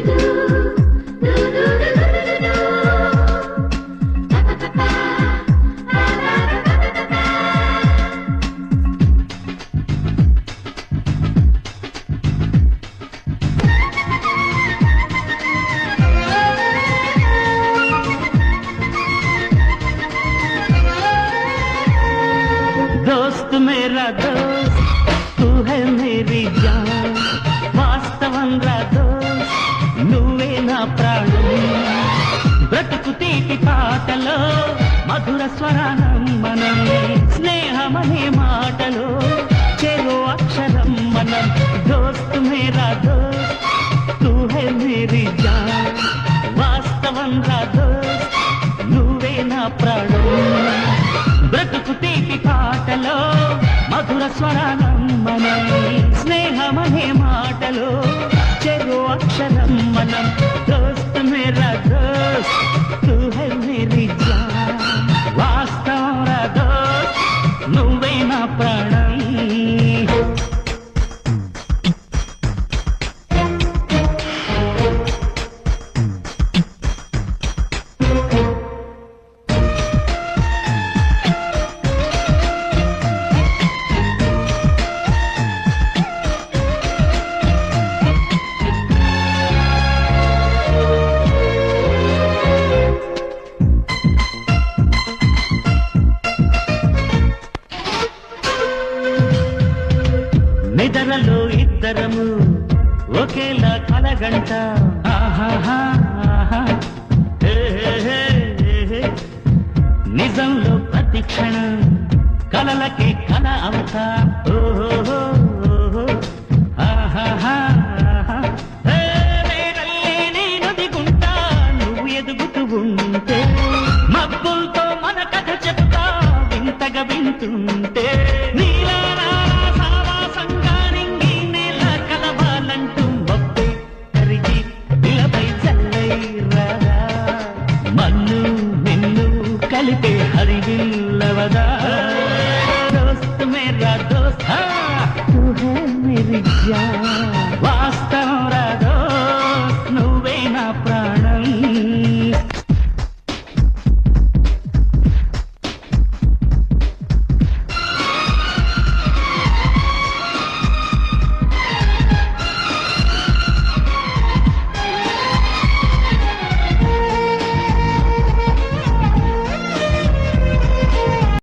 दोस्त मेरा दोस्त तू है मेरी जान। బ్రతుకు తీపి పాటలో మధుర స్వరానం మనం స్నేహమనే మాటలో చెరో అక్షరం మనం దోస్త్ మేరా దోస్త్ తూ హై మేరీ జాన్ వాస్తవం రా దోస్త్ నువ్వే నా ప్రాణం. బ్రతుకు తీపి పాటలో మధుర స్వరానం నిదరలో ఇద్దరము ఒకేలా కలగంట. ఆహా. నిజంలో ప్రతి క్షణం కలలకి కల అవుతా. ఓహో ఆహా. మబ్బులతో మన కథ చెప్తా వింతగా వింటుంటే నీలా कलते हरिदिलवदा दोस्त मेरा दोस्त हाँ। तू है मेरी जान।